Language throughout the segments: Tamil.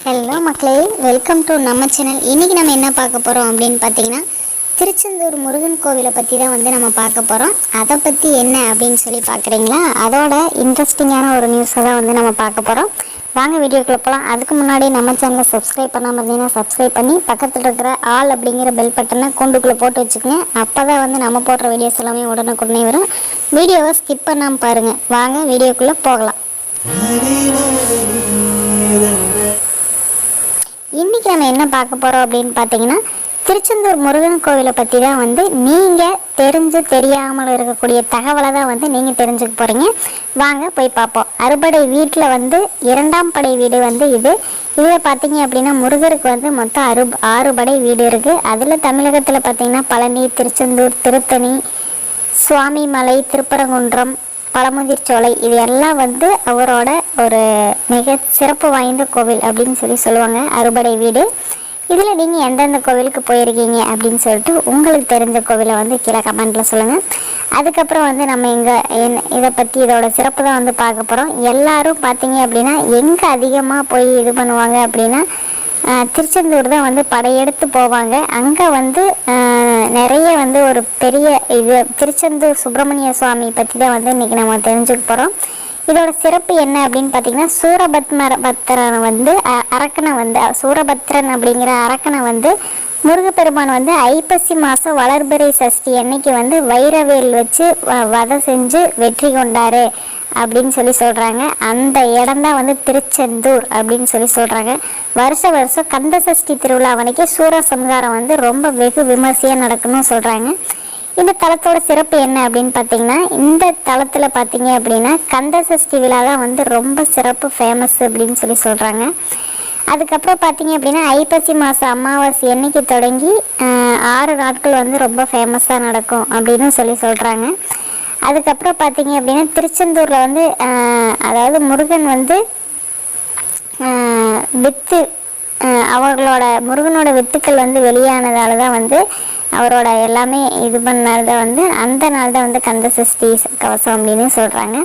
ஹலோ மக்களே வெல்கம் டு நம்ம சேனல் இன்றைக்கி நம்ம என்ன பார்க்க போகிறோம் அப்படின்னு பார்த்தீங்கன்னா திருச்செந்தூர் முருகன் கோவிலை பற்றி தான் வந்து நம்ம பார்க்க போகிறோம் அதை பற்றி என்ன அப்படின்னு சொல்லி பார்க்குறீங்களா? அதோட இன்ட்ரெஸ்டிங்கான ஒரு நியூஸை தான் வந்து நம்ம பார்க்க போகிறோம் வாங்க வீடியோக்குள்ளே போகலாம் அதுக்கு முன்னாடி நம்ம சேனலை சப்ஸ்கிரைப் பண்ணாமல் இருந்தீங்கன்னா சப்ஸ்கிரைப் பண்ணி பக்கத்தில் இருக்கிற ஆல் அப்படிங்கிற பெல் பட்டனை கூண்டுக்குள்ளே போட்டு வச்சுக்கோங்க. அப்போ தான் வந்து நம்ம போடுற வீடியோஸ் எல்லாமே உடனுக்குடனே வரும். வீடியோவை ஸ்கிப் பண்ணாமல் பாருங்கள் வாங்க வீடியோக்குள்ளே போகலாம். என்ன பார்க்க போகிறோம் அப்படின்னு பார்த்தீங்கன்னா திருச்செந்தூர் முருகன் கோவிலை பற்றி தான் வந்து நீங்கள் தெரிஞ்சு தெரியாமல் இருக்கக்கூடிய தகவலை தான் வந்து நீங்கள் தெரிஞ்சுக்க போகிறீங்க வாங்க போய் பார்ப்போம். அறுபடை வீட்டில் வந்து இரண்டாம் படை வீடு வந்து இது. இதில் பார்த்தீங்க அப்படின்னா முருகருக்கு வந்து மொத்தம் அறு ஆறு படை வீடு இருக்குது அதில் தமிழகத்தில் பார்த்தீங்கன்னா பழனி திருச்செந்தூர் திருத்தணி சுவாமிமலை திருப்பரங்குன்றம் பழமுதிர் சோலை இது எல்லாம் வந்து அவரோட ஒரு மிக சிறப்பு வாய்ந்த கோவில் அப்படின்னு சொல்லி சொல்லுவாங்க அறுபடை வீடு. இதில் நீங்கள் எந்தெந்த கோவிலுக்கு போயிருக்கீங்க அப்படின்னு சொல்லிட்டு உங்களுக்கு தெரிஞ்ச கோவிலை வந்து கீழே கமெண்ட்டில் சொல்லுங்கள் அதுக்கப்புறம் வந்து நம்ம இங்கே என் இதை பற்றி இதோட சிறப்பு தான் வந்து பார்க்க போகிறோம் எல்லோரும் பார்த்தீங்க அப்படின்னா எங்கே அதிகமாக போய் இது பண்ணுவாங்க அப்படின்னா திருச்செந்தூர் தான் வந்து படையெடுத்து போவாங்க. அங்கே வந்து நிறைய வந்து ஒரு பெரிய இது திருச்செந்தூர் சுப்பிரமணிய சுவாமி பற்றி தான் வந்து இன்றைக்கி நம்ம தெரிஞ்சுக்க போகிறோம் இதோட சிறப்பு என்ன அப்படின்னு பார்த்தீங்கன்னா சூரபத்மர பத்திரன் வந்து அரக்கனை வந்து சூரபத்ரன் அப்படிங்கிற அரக்கனை வந்து முருகப்பெருமான் வந்து ஐப்பசி மாதம் வளர்பிறை சஷ்டி அன்னைக்கு வந்து வைரவேல் வச்சு வ- வதை செஞ்சு வெற்றி கொண்டாரு. அப்படின்னு சொல்லி சொல்கிறாங்க அந்த இடம் தான் வந்து திருச்செந்தூர் அப்படின்னு சொல்லி சொல்கிறாங்க வருஷ வருஷம் கந்த சஷ்டி திருவிழா அன்னைக்கு சூரசம்ஹாரம் வந்து ரொம்ப வெகு விமர்சையாக நடக்கணும்னு சொல்கிறாங்க இந்த தளத்தோட சிறப்பு என்ன அப்படின்னு பார்த்தீங்கன்னா இந்த தளத்தில் பார்த்தீங்க அப்படின்னா கந்த சஷ்டி விழா தான் வந்து ரொம்ப சிறப்பு ஃபேமஸ் அப்படின்னு சொல்லி சொல்கிறாங்க அதுக்கப்புறம் பார்த்தீங்க அப்படின்னா ஐப்பசி மாதம் அமாவாசை என்னைக்கு தொடங்கி ஆறு நாட்கள் வந்து ரொம்ப ஃபேமஸாக நடக்கும் அப்படின்னு சொல்லி சொல்கிறாங்க அதுக்கப்புறம் பார்த்தீங்க அப்படின்னா திருச்செந்தூரில் வந்து அதாவது முருகன் வந்து வித்து அவர்களோட முருகனோட வித்துக்கள் வந்து வெளியானதால தான் வந்து அவரோட எல்லாமே இது பண்ணாத வந்து அந்த நாள் தான் வந்து கந்த சஷ்டி கவசம் அப்படின்னு சொல்கிறாங்க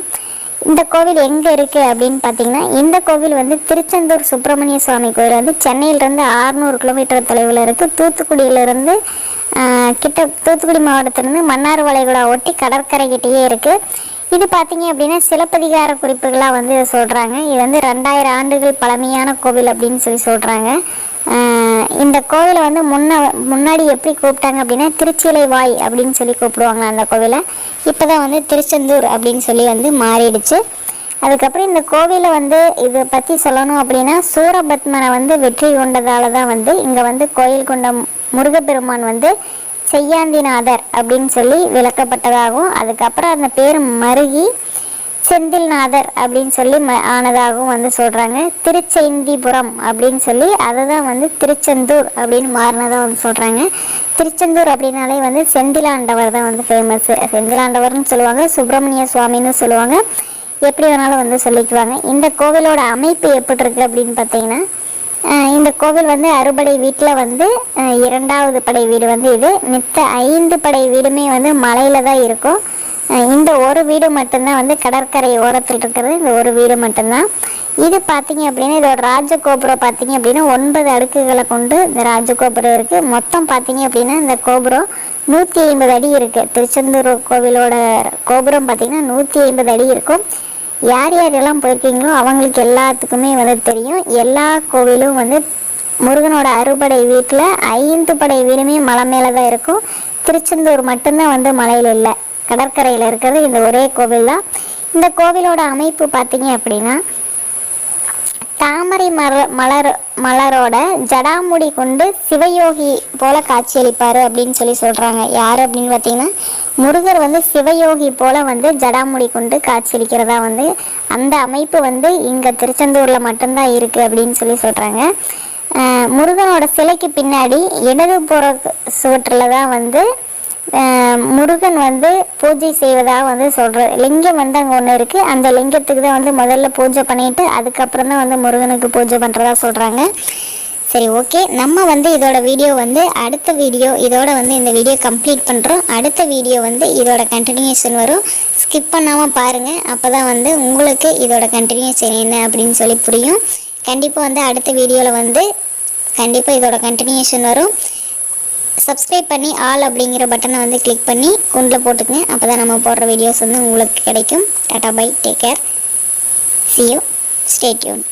இந்த கோவில் எங்கே இருக்குது அப்படின்னு பார்த்தீங்கன்னா இந்த கோவில் வந்து திருச்செந்தூர் சுப்பிரமணிய சுவாமி கோவில் வந்து சென்னையிலேருந்து ஆறுநூறு கிலோமீட்டர் தொலைவில் இருக்குது தூத்துக்குடியிலேருந்து கிட்ட தூத்துக்குடி மாவட்டத்திலிருந்து மன்னார் வளைகுடா ஒட்டி கடற்கரைக்கிட்டேயே இருக்குது இது பார்த்தீங்க அப்படின்னா சிலப்பதிகார குறிப்புகளாக வந்து சொல்கிறாங்க இது வந்து ரெண்டாயிரம் ஆண்டுகள் பழமையான கோவில் அப்படின்னு சொல்லி சொல்கிறாங்க இந்த கோவிலை வந்து முன்ன முன்னாடி எப்படி கூப்பிட்டாங்க அப்படின்னா திருச்சிலை வாய் அப்படின்னு சொல்லி கூப்பிடுவாங்க அந்த கோவிலை. இப்போ தான் வந்து திருச்செந்தூர் அப்படின்னு சொல்லி வந்து மாறிடுச்சு. அதுக்கப்புறம் இந்த கோவிலை வந்து இதை பற்றி சொல்லணும் அப்படின்னா சூரபத்மனை வந்து வெற்றி கொண்டதால தான் வந்து இங்கே வந்து கோயில் கொண்டம் முருகப்பெருமான் வந்து செய்யாந்திநாதர் அப்படின்னு சொல்லி விளக்கப்பட்டதாகவும் அதுக்கப்புறம் அந்த பேர் மருகி செந்தில்நாதர் அப்படின்னு சொல்லி ம ஆனதாகவும் வந்து சொல்கிறாங்க திருச்செந்திபுரம் அப்படின்னு சொல்லி அதை தான் வந்து திருச்செந்தூர் அப்படின்னு மாறினதாக வந்து சொல்கிறாங்க திருச்செந்தூர் அப்படின்னாலே வந்து செந்திலாண்டவர் தான் வந்து ஃபேமஸ்ஸு செந்திலாண்டவர்னு சொல்லுவாங்க சுப்பிரமணிய சுவாமின்னு சொல்லுவாங்க. எப்படி வேணாலும் வந்து சொல்லிக்குவாங்க. இந்த கோவிலோட அமைப்பு எப்படி இருக்குது அப்படின்னு பார்த்தீங்கன்னா இந்த கோவில் வந்து அறுபடை வீட்டில் வந்து இரண்டாவது படை வீடு வந்து இது. மித்த ஐந்து படை வீடுமே வந்து மலையில் தான் இருக்கும். இந்த ஒரு வீடு மட்டும்தான் வந்து கடற்கரை ஓரத்தில் இருக்கிறது. இந்த ஒரு வீடு மட்டும்தான். இது பார்த்தீங்க அப்படின்னா இதோட ராஜகோபுரம் பார்த்தீங்க அப்படின்னா ஒன்பது அடுக்குகளை கொண்டு இந்த ராஜகோபுரம் இருக்குது மொத்தம் பார்த்தீங்க அப்படின்னா இந்த கோபுரம் நூற்றி ஐம்பது அடி இருக்குது திருச்செந்தூர் கோவிலோட கோபுரம் பார்த்தீங்கன்னா நூற்றி ஐம்பது அடி இருக்கும். யார் யாரெல்லாம் போயிருக்கீங்களோ அவங்களுக்கு எல்லாத்துக்குமே வந்து தெரியும். எல்லா கோவிலும் வந்து முருகனோட அறுபடை வீட்டில் ஐந்து படை வீடுமே மலை மேலே தான் இருக்கும். திருச்செந்தூர் மட்டும்தான் வந்து மலையில் இல்லை. கடற்கரையில் இருக்கிறது இந்த ஒரே கோவில் தான். இந்த கோவிலோட அமைப்பு பார்த்தீங்க அப்படின்னா தாமரை மர மலர் மலரோட ஜடாமுடி கொண்டு சிவயோகி போல காட்சியளிப்பார் அப்படின்னு சொல்லி சொல்கிறாங்க யார் அப்படின்னு பார்த்தீங்கன்னா முருகர் வந்து சிவயோகி போல வந்து ஜடாமுடி கொண்டு காட்சியளிக்கிறதா வந்து அந்த அமைப்பு வந்து இங்கே திருச்செந்தூரில் மட்டும்தான் இருக்குது அப்படின்னு சொல்லி சொல்கிறாங்க முருகனோட சிலைக்கு பின்னாடி இடது புற சுவற்றில் தான் வந்து முருகன் வந்து பூஜை செய்வதாக வந்து சொல்கிறது லிங்கம் வந்து அங்கே ஒன்று இருக்குது அந்த லிங்கத்துக்கு தான் வந்து முதல்ல பூஜை பண்ணிட்டு அதுக்கப்புறம் தான் வந்து முருகனுக்கு பூஜை பண்ணுறதா சொல்கிறாங்க சரி ஓகே நம்ம வந்து இதோட வீடியோ வந்து அடுத்த வீடியோ இதோட வந்து இந்த வீடியோ கம்ப்ளீட் பண்ணுறோம் அடுத்த வீடியோ வந்து இதோட கண்டினியூஷன் வரும். ஸ்கிப் பண்ணாமல் பாருங்கள் அப்போ தான் வந்து உங்களுக்கு இதோட கண்டினியூஷன் என்ன அப்படின்னு சொல்லி புரியும். கண்டிப்பாக வந்து அடுத்த வீடியோவில் வந்து கண்டிப்பாக இதோட கண்டினியூஷன் வரும். சப்ஸ்கிரைப் பண்ணி ஆல் அப்படிங்கிற பட்டனை வந்து கிளிக் பண்ணி குண்டில் போட்டுக்கங்க. அப்போ தான் நம்ம போடுற வீடியோஸ் வந்து உங்களுக்கு கிடைக்கும். Tata bye take care see you stay tuned stay tuned